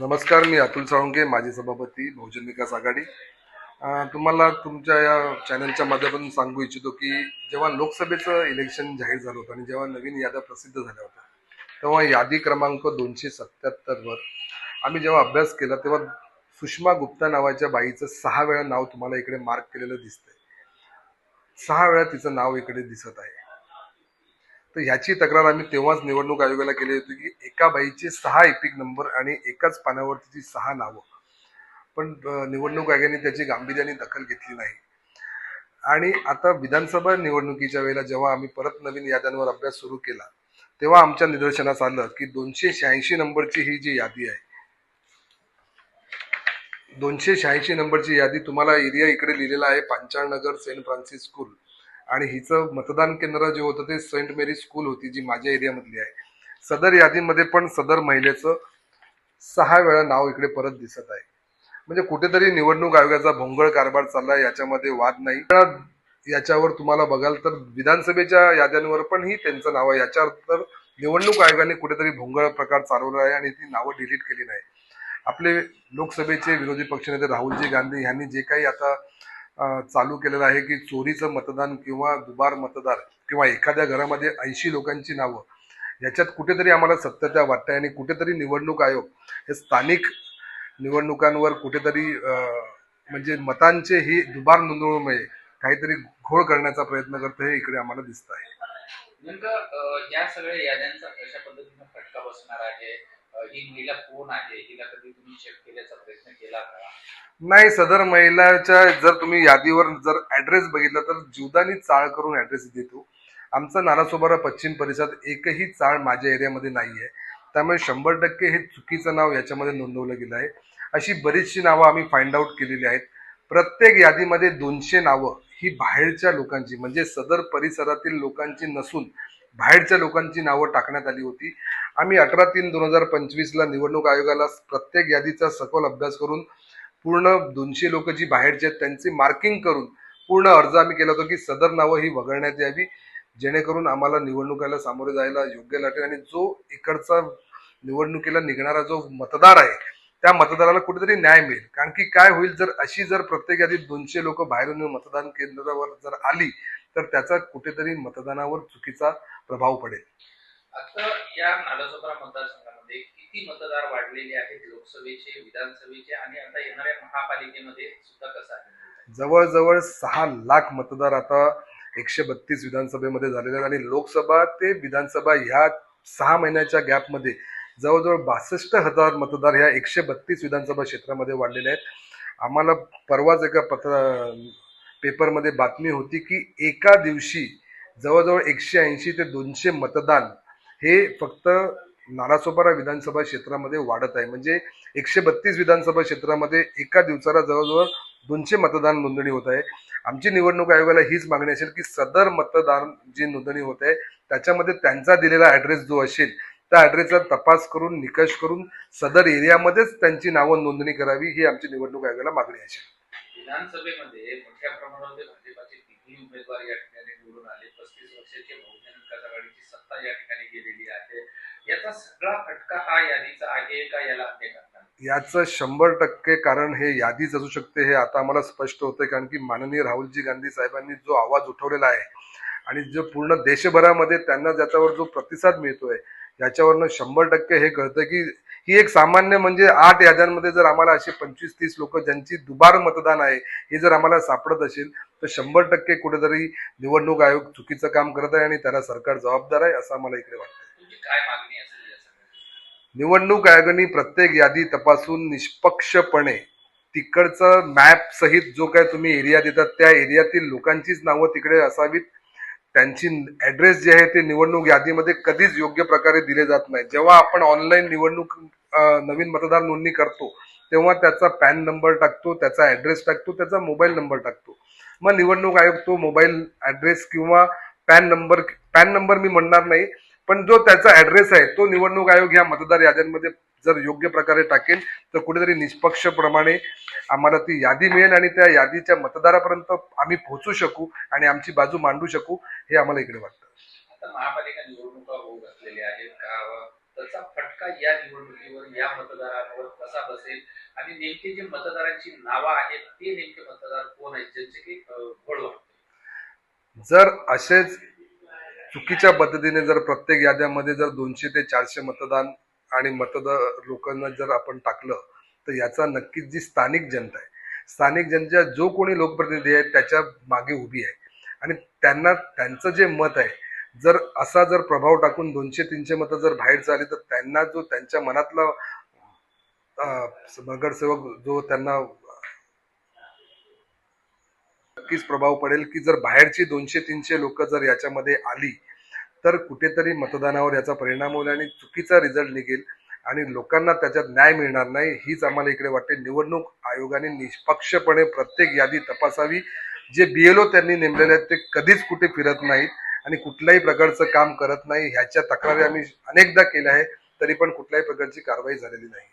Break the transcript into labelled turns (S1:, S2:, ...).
S1: नमस्कार मी अतुल साळुंके माजी सभापती बहुजन विकास आघाडी. तुम्हाला तुमच्या या चॅनलच्या माध्यमातून सांगू इच्छितो की जेव्हा लोकसभेचं इलेक्शन जाहीर झालं होतं आणि जेव्हा नवीन याद्या प्रसिद्ध झाल्या होत्या तेव्हा यादी क्रमांक दोनशे सत्याहत्तरवर आम्ही जेव्हा अभ्यास केला तेव्हा सुषमा गुप्ता नावाच्या बाईचं सहा वेळा नाव तुम्हाला इकडे मार्क केलेलं दिसतंय. सहा वेळा तिचं नाव इकडे दिसत आहे. तर ह्याची तक्रार आम्ही तेव्हाच निवडणूक आयोगाला केली होती की एका बाईचे सहा एपिक नंबर आणि एकाच पानावर सहा नावं. पण निवडणूक आयोगाने त्याची गांभीर्याने दखल घेतली नाही. आणि आता विधानसभा निवडणुकीच्या वेळेला जेव्हा आम्ही परत नवीन याद्यांवर अभ्यास सुरू केला तेव्हा आमच्या निदर्शनास आलं की दोनशे शहाऐंशी नंबरची ही जी यादी आहे दोनशे शहाऐंशी नंबरची यादी तुम्हाला एरिया इकडे लिहिलेला आहे पांचाळनगर सेंट फ्रान्सिस स्कूल. आणि हिचं मतदान केंद्र जे होतं ते सेंट मेरी स्कूल होती जी माझ्या एरियामधली आहे. सदर यादीमध्ये पण सदर महिलेचं सहा वेळा नाव इकडे परत दिसत आहे. म्हणजे कुठेतरी निवडणूक आयोगाचा भोंगळ कारभार चाललाय याच्यामध्ये वाद नाही. याच्यावर तुम्हाला बघाल तर विधानसभेच्या याद्यांवर पण ही त्यांचं नाव आहे. याच्यावर तर निवडणूक आयोगाने कुठेतरी भोंगळ प्रकार चालवला आहे आणि ती नावं डिलीट केली नाही आपले लोकसभेचे विरोधी पक्षनेते राहुलजी गांधी यांनी जे काही आता चालू केलेलं आहे की चोरीचं मतदान किंवा दुबार मतदार किंवा एखाद्या घरामध्ये ऐंशी लोकांची नावं याच्यात कुठेतरी आम्हाला सत्यता वाटते आणि कुठेतरी निवडणूक आयोग हे स्थानिक निवडणुकांवर कुठेतरी म्हणजे मतांचे ही दुबार नोंदवण्यामुळे काहीतरी घोळ करण्याचा प्रयत्न करतो हे इकडे आम्हाला दिसत आहे
S2: नेमकं या सगळ्या याद्यांचा कशा पद्धतीनं फटका बसणार आहे? ही महिला कोण आहे? हिला कधी तुम्ही चेक केल्याचा प्रयत्न केला का?
S1: नाही सदर महिलाच्या जर तुम्ही यादीवर जर ऍड्रेस बघितला तर जीवदानी चाळ करून ऍड्रेस देतो. आमचा नालासोबारा पश्चिम परिसरात एकही चाळ माझ्या एरियामध्ये नाही आहे त्यामुळे शंभर टक्के हे चुकीचं नाव याच्यामध्ये नोंदवलं गेलं आहे. अशी बरीचशी नावं आम्ही फाइंड आउट केलेली आहेत. प्रत्येक यादीमध्ये दोनशे नावं ही बाहेरच्या लोकांची म्हणजे सदर परिसरातील लोकांची नसून बाहेरच्या लोकांची नावं टाकण्यात आली होती. आम्ही अठरा तीन दोन हजार पंचवीसला निवडणूक आयोगाला प्रत्येक यादीचा सखोल अभ्यास करून पूर्ण दोनशे लोक जी बाहेरचे आहेत त्यांची मार्किंग करून पूर्ण अर्ज आम्ही केला होता की सदर नावं ही वगळण्यात यावी जेणेकरून आम्हाला निवडणुकाला सामोरे जायला योग्य लागेल आणि जो इकडचा निवडणुकीला निघणारा जो मतदार आहे त्या मतदाराला कुठेतरी न्याय मिळेल. कारण की काय होईल जर अशी जर प्रत्येक यादीत दोनशे लोक बाहेरून मतदान केंद्रावर जर आली तर त्याचा कुठेतरी मतदानावर चुकीचा प्रभाव पडेल.
S2: आता या नालासोपारा मतदारसंघामध्ये किती मतदार वाढलेले आहेत? लोकसभेचे विधानसभेचे आणि आता येणाऱ्या महापालिकेमध्ये सुद्धा कसं आहे?
S1: जवळजवळ सहा लाख मतदार आता एकशे बत्तीस विधानसभेमध्ये झालेले आहेत आणि लोकसभा ते विधानसभा ह्या सहा महिन्याच्या गॅपमध्ये जवळजवळ बासष्ट हजार मतदार ह्या एकशे बत्तीस विधानसभा क्षेत्रामध्ये वाढलेले आहेत. आम्हाला परवाच एका पत्र पेपरमध्ये बातमी होती की एका दिवशी जवळजवळ एकशे ऐंशी ते दोनशे मतदान हे फक्त नालासोपारा विधानसभा क्षेत्रामध्ये वाढत आहे. म्हणजे एकशे बत्तीस विधानसभा क्षेत्रामध्ये एका दिवसाला जवळजवळ दोनशे मतदान नोंदणी होत आहे. आमची निवडणूक आयोगाला हीच मागणी असेल की सदर मतदान जी नोंदणी होत आहे त्याच्यामध्ये त्यांचा दिलेला ॲड्रेस जो असेल त्या ॲड्रेसचा तपास करून निकष करून सदर एरियामध्येच त्यांची नावं नोंदणी करावी ही आमची निवडणूक आयोगाला मागणी असेल.
S2: विधानसभेमध्ये मोठ्या प्रमाणामध्ये भाजपाची तिन्ही उमेदवार या ठिकाणी निवडून आले. पस्तीस वर्षाची बहुजन विकास आघाडीची सत्ता या ठिकाणी गेलेली आहे. याचा सगळा फटका हा यादीचा आहे का याला अन्य कारण
S1: याचं शंभर टक्के कारण हे यादीच असू शकते हे आता आम्हाला स्पष्ट होते. कारण की माननीय राहुलजी गांधी साहेबांनी जो आवाज उठवलेला आहे आणि जो पूर्ण देशभरामध्ये त्यांना ज्याच्यावर जो प्रतिसाद मिळतोय याच्यावरनं शंभर टक्के हे कळतं की ही एक सामान्य म्हणजे आठ याद्यांमध्ये जर आम्हाला असे पंचवीस तीस लोक ज्यांची दुबार मतदान आहे हे जर आम्हाला सापडत असेल तर शंभर टक्के कुठेतरी निवडणूक आयोग चुकीचं काम करत आहे आणि त्याला सरकार जबाबदार आहे असं आम्हाला इकडे वाटतं. निवडणूक आयोगाने प्रत्येक यादी तपासून निष्पक्षपणे तिकडचं मॅप सहित जो काय तुम्ही एरिया देतात त्या एरियातील लोकांचीच नावं तिकडे असावीत. त्यांची ऍड्रेस जे आहे ते निवडणूक यादीमध्ये कधीच योग्य प्रकारे दिले जात नाही. जेव्हा आपण ऑनलाईन निवडणूक नवीन मतदार नोंदणी करतो तेव्हा त्याचा पॅन नंबर टाकतो त्याचा ऍड्रेस टाकतो त्याचा मोबाईल नंबर टाकतो. मग निवडणूक आयोग तो मोबाईल ऍड्रेस किंवा पॅन नंबर पॅन नंबर मी म्हणणार नाही पण जो त्याचा ऍड्रेस आहे तो निवडणूक आयोग ह्या मतदार याद्यांमध्ये जर योग्य प्रकारे टाकेल तर कुठेतरी निष्पक्षप्रमाणे आम्हाला ती यादी मिळेल आणि त्या यादीच्या मतदारापर्यंत आम्ही पोहोचू शकू आणि आमची बाजू मांडू शकू हे आम्हाला इकडे वाटतं.
S2: आता महापालिका निवडणुका होऊ घातलेल्या आहेत का तर त्याचा फटका या निवडणुकीवर या मतदारांवर कसा बसेल? आणि नेमके जे मतदारांची नावं आहेत ते नेमके मतदार कोण आहेत ज्यांचे की अं, घोळ वाटतोय?
S1: जर असेच चुकीच्या पद्धतीने जर प्रत्येक याद्यामध्ये जर दोनशे ते चारशे मतदान आणि मतदार लोकांना जर आपण टाकलं तर याचा नक्कीच जी स्थानिक जनता आहे स्थानिक जनता जो कोणी लोकप्रतिनिधी आहे त्याच्यामागे उभी आहे. आणि त्यांना त्यांचं जे मत आहे जर असा जर प्रभाव टाकून दोनशे तीनशे मतं जर बाहेर झाली तर त्यांना जो त्यांच्या मनातला नगरसेवक जो त्यांना नक्कीच प्रभाव पडेल की जर बाहेरची दोनशे तीनशे लोक जर याच्यामध्ये आली तर कुठेतरी मतदानावर याचा परिणाम होईल आणि चुकीचा रिझल्ट निघेल आणि लोकांना त्याच्यात न्याय मिळणार नाही हीच आम्हाला इकडे वाटते. निवडणूक आयोगाने निष्पक्षपणे प्रत्येक यादी तपासावी. जे बीएलओ त्यांनी नेमलेले आहेत ते कधीच कुठे फिरत नाहीत आणि कुठल्याही प्रकारचं काम करत नाही. ह्याच्या तक्रारी आम्ही अनेकदा केल्या आहे तरी पण कुठल्याही प्रकारची कारवाई झालेली नाही.